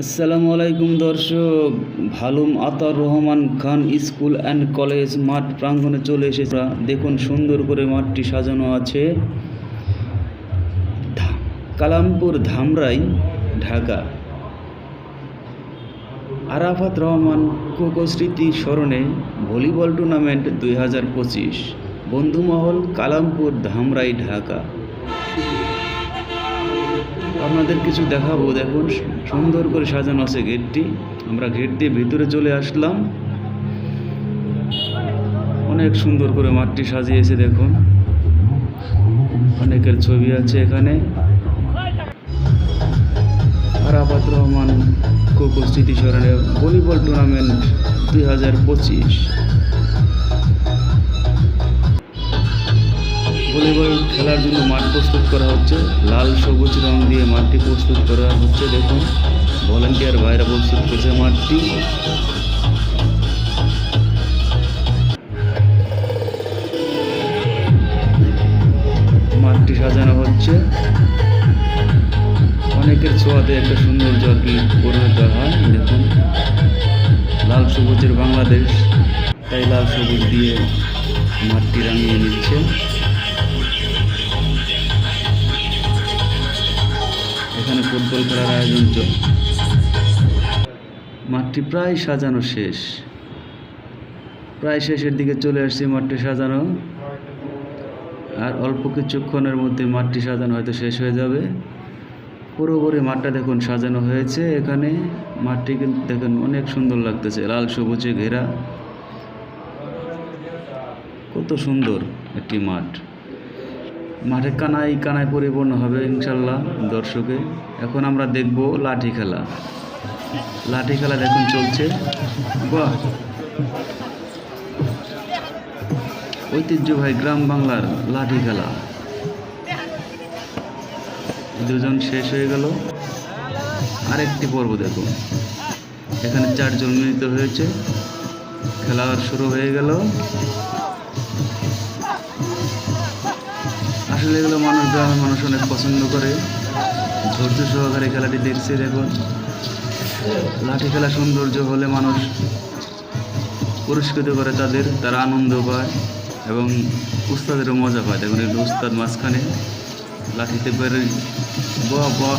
আসসালামু আলাইকুম দর্শক, ভালুম Ataur Rahman Khan school and college মাঠ প্রাঙ্গণে চলে এসেছে। দেখুন সুন্দর করে মাঠটি সাজানো আছে। কালামপুর ধামরাই, ঢাকা। আরাফাত রহমান কোকো স্মৃতি স্মরণে ভলিবল টুর্নামেন্ট দুই হাজার পঁচিশ। বন্ধুমহল কালামপুর ধামরাই, ঢাকা। আপনাদের কিছু দেখাবো। দেখুন, সুন্দর করে সাজানো আছে গেটটি। আমরা গেট দিয়ে ভিতরে চলে আসলাম। অনেক সুন্দর করে মাঠটি সাজিয়েছে, দেখুন। অনেকের ছবি আছে এখানে। আরাফাত রহমান কোকো স্মৃতিস্মরণে ভলিবল টুর্নামেন্ট দুই হাজার পঁচিশ। ভলিবল খেলার জন্য মাঠ প্রস্তুত করা হচ্ছে। লাল, সবুজ রং দিয়ে মাঠটি প্রস্তুত করা হচ্ছে। দেখুন ভলেন্টিয়ার ভাইরা প্রস্তুত করছে মাঠটি। মাঠটি সাজানো হচ্ছে। অনেকের ছোঁয়াতে একটা সুন্দর জলকি পরিণত হয়। দেখুন, লাল, সবুজের বাংলাদেশ। তাই লাল, সবুজ দিয়ে মাঠটি রাঙিয়ে নিচ্ছে। ফুটবল খেলার আয়োজন চল, মাঠটি প্রায় সাজানো শেষ। প্রায় শেষের দিকে চলে আসছে মাঠটি সাজানো। আর অল্প কিছুক্ষণের মধ্যে মাঠটি সাজানো হয়তো শেষ হয়ে যাবে। পুরোপুরি মাঠটা দেখুন সাজানো হয়েছে। এখানে মাঠটি কিন্তু দেখুন অনেক সুন্দর লাগতেছে, লাল, সবুজে ঘেরা। কত সুন্দর একটি মাঠ। মাঠে কানায় কানায় পরিপূর্ণ হবে ইনশাল্লাহ দর্শকে। এখন আমরা দেখব লাঠি খেলা। লাঠি খেলা দেখুন চলছে। বাহ! ঐতিহ্যবাহী গ্রাম বাংলার লাঠি খেলা। দুজন শেষ হয়ে গেল। আরেকটি পর্ব দেখুন। এখানে চারজন মিলিত হয়েছে। খেলা শুরু হয়ে গেল। আসলে এগুলো মানুষ গ্রামের মানুষ অনেক পছন্দ করে। ধৈর্য সহকারে খেলাটি দেখছে, দেখুন। লাঠি খেলা সৌন্দর্য হলে মানুষ পুরস্কৃত করে তাদের, তারা আনন্দ পায় এবং উস্তাদেরও মজা পায়। দেখুন এগুলো উস্তাদ মাঝখানে লাঠিতে বাহ বাহ।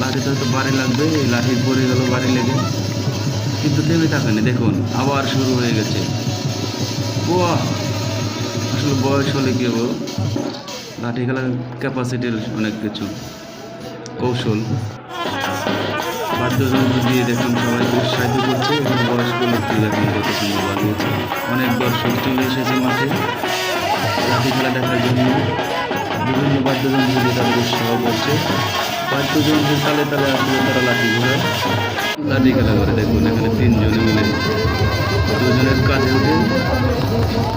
লাঠিতে হয়তো বাড়ি লাগবে, এই লাঠি পড়ে গেল বাড়ি লেগে। কিন্তু থেমে থাকেনি, দেখুন, আবার শুরু হয়ে গেছে। বাহ! আসলে বয়স হলে কি হব লাঠি খেলার ক্যাপাসিটির অনেক কিছু। কৌশল। বাদ্যযন্ত্র দিয়ে দেখুন সবাই উৎসাহিত করছে এবং বয়স্ক লোকটি দেখুন কত সুন্দর লাগিয়েছে অনেক দর্শক চলে এসেছে মাঠে। লাঠি খেলা দেখার জন্য বিভিন্ন বাদ্যযন্ত্র দিয়ে তাদের উৎসাহ করছে। বাদ্যযন্ত্রের তালে তালে আসলে তারা লাঠি ঘোরায় লাঠি খেলা করে দেখুন এখানে তিনজনে মিলে দুজনের কাঁধে উঠে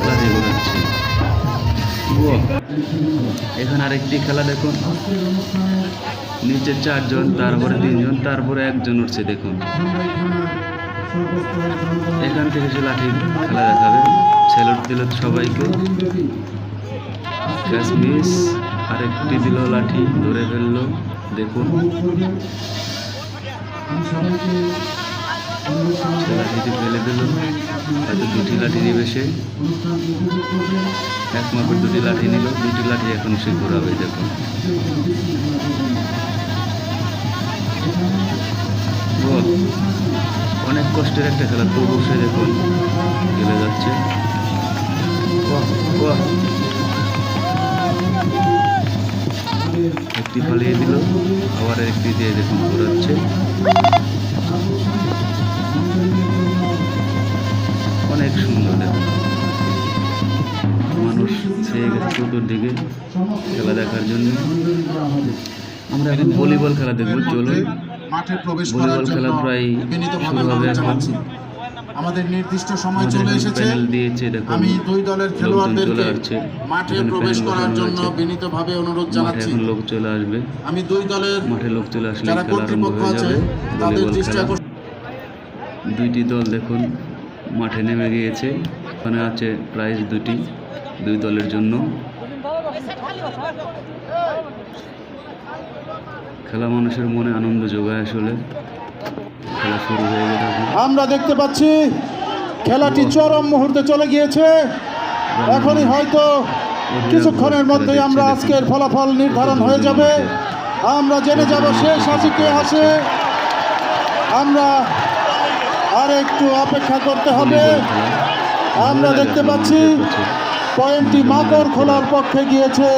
লাঠি ঘোরাচ্ছে! এখানে আরেকটি খেলা দেখুন। নিচে চারজন, তারপরে তিনজন, তারপরে একজন উঠছে, দেখুন। এখান থেকে সে লাঠি খেলা দেখাবে ছেলট দিল সবাইকে। আরেকটি দিল লাঠি, ধরে ফেলল, দেখুন। সে লাঠিটি ফেলে দিল। হয়তো দুটি লাঠি নেবে সে। এক মাপের দুটি লাঠি নিল। দুটি লাঠি এখন সে ঘোরাবে, দেখুন। অনেক কষ্টের একটা খেলা। তবু সে দেখুন, গেলে যাচ্ছে। একটি ফালিয়ে দিল। আবার একটি দিয়ে দেখুন ঘোরাচ্ছে। চতুর্দিকে খেলা দেখার জন্য। আমরা এখন ভলিবল খেলা দেখব চলুন। মাঠে প্রবেশ ভলিবল খেলা প্রায় বিনীতভাবে শুরু হবে এখন। আমাদের নির্দিষ্ট সময় চলে এসেছে। আমি দুই দলের খেলোয়াড়দেরকে চলে মাঠে প্রবেশ করার জন্য বিনীতভাবে অনুরোধ জানাচ্ছি। লোক চলে আসবে। আমি দুই দলের মাঠে লোক চলে আসলে যারা কর্তৃপক্ষ আছে তাদের দৃষ্টি দুইটি দল দেখুন মাঠে নেমে গিয়েছে। ওখানে আছে প্রাইজ দুটি দুই দলের জন্য। খেলা মানুষের মনে আনন্দ যোগায় আসলে। খেলা শুরু হয়ে গেল আমরা দেখতে পাচ্ছি, খেলাটি চরম মুহূর্তে চলে গিয়েছে। এখনই হয়তো কিছুক্ষণের মধ্যেই আমরা আজকের ফলাফল নির্ধারণ হয়ে যাবে। আমরা জেনে যাব শেষ হাসি কে হাসে। আমরা আর একটু অপেক্ষা করতে হবে। আমরা দেখতে পাচ্ছি পয়েন্টটি মাকড় খোলার পক্ষে গিয়েছে।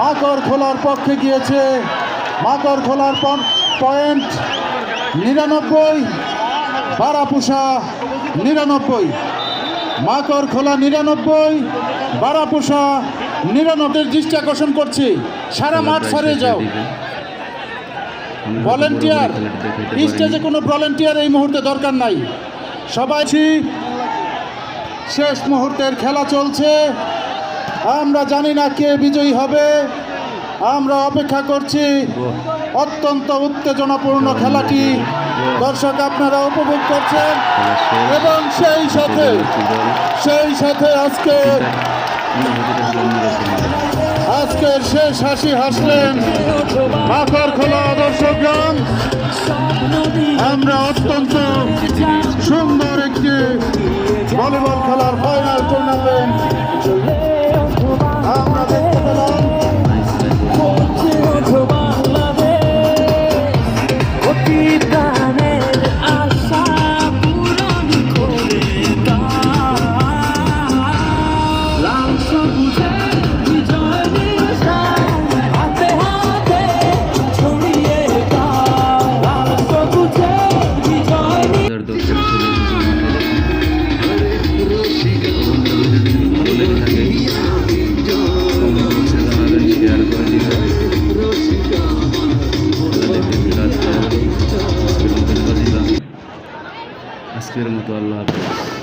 মাকড় খোলার পক্ষে গিয়েছে। মাকড় খোলার পয়েন্ট নিরানব্বই। বারাপুষা নিরানব্বই। মাকড় খোলা নিরানব্বই। বারাপুষা নিরানব্বই। দৃষ্টি আকর্ষণ করছি। সারা মাঠ ছাড়িয়ে যাও। ভলেন্টিয়ার স্টেজে কোনো ভলেন্টিয়ার এই মুহূর্তে দরকার নাই। সবাই শেষ মুহূর্তের খেলা চলছে। আমরা জানি না কে বিজয়ী হবে। আমরা অপেক্ষা করছি। অত্যন্ত উত্তেজনাপূর্ণ খেলাটি। দর্শক, আপনারা উপভোগ করছেন। এবং সেই সাথে সেই সাথে আজকে, আজকের শেষ হাসি হাসলেন মাকড় খোলা গ্রাম। আমরা অত্যন্ত সুন্দর একটি ভলিবল খেলার ফাইনাল টুর্নামেন্ট বিরাট আজকের